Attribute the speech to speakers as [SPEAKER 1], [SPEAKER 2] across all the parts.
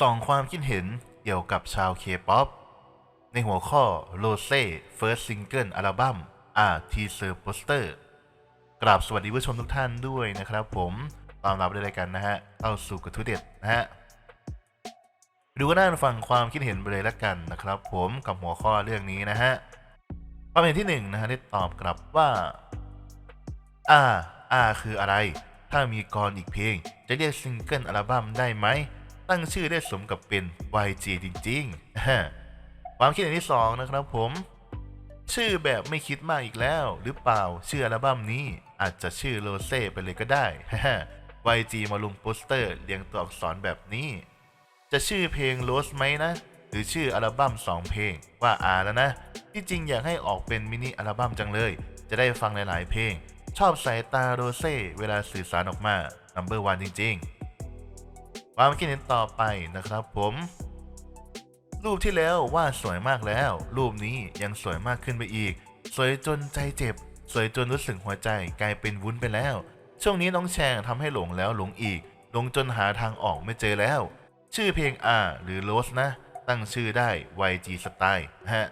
[SPEAKER 1] สองความคิดเห็นเกี่ยวกับชาวเคป๊อปในหัวข้อ Rose First Single Album R Teaser Poster กราบสวัสดีผู้ชมทุกท่านด้วยนะครับผมตามรับได้เลยกันนะฮะเข้าสู่กระทุเด็ดนะฮะดูก็น่าฟังความคิดเห็นไปเลยละกันนะครับ ผมกับหัวข้อเรื่องนี้นะฮะความเห็นที่หนึ่งนะฮะได้ตอบกลับว่าอ่าอ่าคืออะไร ถ้ามีกรอีกเพลง จะเรียกซิงเกิลอัลบั้มได้ไหม ตั้งชื่อได้สมกับเป็น YG จริงๆ ความคิดเห็นที่สองนะครับผม ชื่อแบบไม่คิดมากอีกแล้ว หรือเปล่าชื่ออัลบั้มนี้อาจจะชื่อโรเซ่ไปเลยก็ได้ YG มาลงโปสเตอร์เรียงตัวอักษรแบบนี้ จะชื่อเพลง Rose ไหมนะ หรือชื่ออัลบั้ม2 เพลงว่าอาแล้วนะ ที่จริงอยากให้ออกเป็นมินิอัลบั้มจังเลย จะได้ฟังหลาย ๆ เพลง ชอบสายตาโรเซ่เวลาสื่อสารออกมา number one จริง ๆ ความคิดเห็นต่อไปนะครับผม รูปที่แล้วว่าสวยมากแล้ว รูปนี้ยังสวยมากขึ้นไปอีก สวยจนใจเจ็บ สวยจนรู้สึกหัวใจกลายเป็นวุ้นไปแล้ว ช่วงนี้น้องแชงทำให้หลงแล้วหลงอีก หลงจนหาทางออกไม่เจอแล้ว ชื่อเพลง R หรือ Rose นะ ตั้งชื่อได้ YG Style ฮะ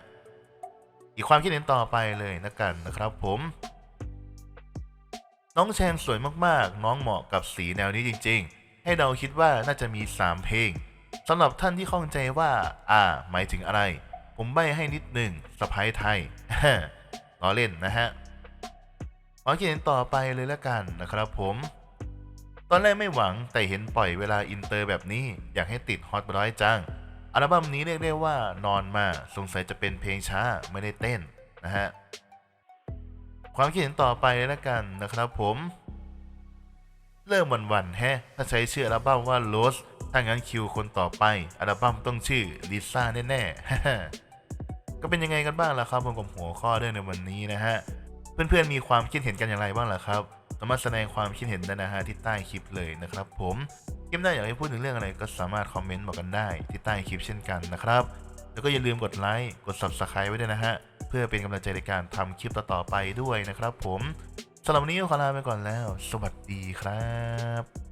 [SPEAKER 1] อีกความคิดเห็นต่อไปเลยนะกันนะครับผม น้องแชงสวยมากๆ น้องเหมาะกับสีแนวนี้จริง ๆ ให้เราคิดว่าน่าจะมี 3 เพลงสำหรับท่านที่ข้องใจว่า อ่า หมายถึงอะไร ผมใบให้นิดหนึ่งสไปไทยล้อเล่นนะฮะความคิดเห็นต่อไปเลยละกันนะครับผม ตอนแรกไม่หวังแต่เห็นปล่อยเวลาอินเตอร์แบบนี้อยากให้ติดฮอตร้อยจัง อัลบั้มนี้เรียกได้ว่านอนมาสงสัยจะเป็นเพลงช้าไม่ได้เต้นนะฮะความคิดเห็นต่อไปเลยละกันนะครับผม เริ่มวันๆแฮะถ้าใช้ชื่ออัลบั้มว่า Rose ถ้างั้นคิวคนต่อไป อัลบั้มต้องชื่อลิซ่าแน่ๆ ก็เป็นยังไงกันบ้างล่ะครับผมกับหัวข้อเรื่องในวันนี้นะฮะ เพื่อนๆมีความคิดเห็นกันอย่างไรบ้างล่ะครับสามารถแสดงความคิดเห็นได้นะฮะที่ใต้คลิปเลยนะครับผมคลิปหน้าอยากให้พูดถึงเรื่องอะไรก็สามารถคอมเมนต์บอกกันได้ที่ใต้คลิปเช่นกันนะครับ แล้วก็อย่าลืมกดไลค์กด subscribe ไว้ด้วยนะฮะเพื่อเป็นกำลังใจในการทำคลิปต่อๆไปด้วยนะครับผม สำหรับวันนี้ขอลาไปก่อนแล้ว สวัสดีครับ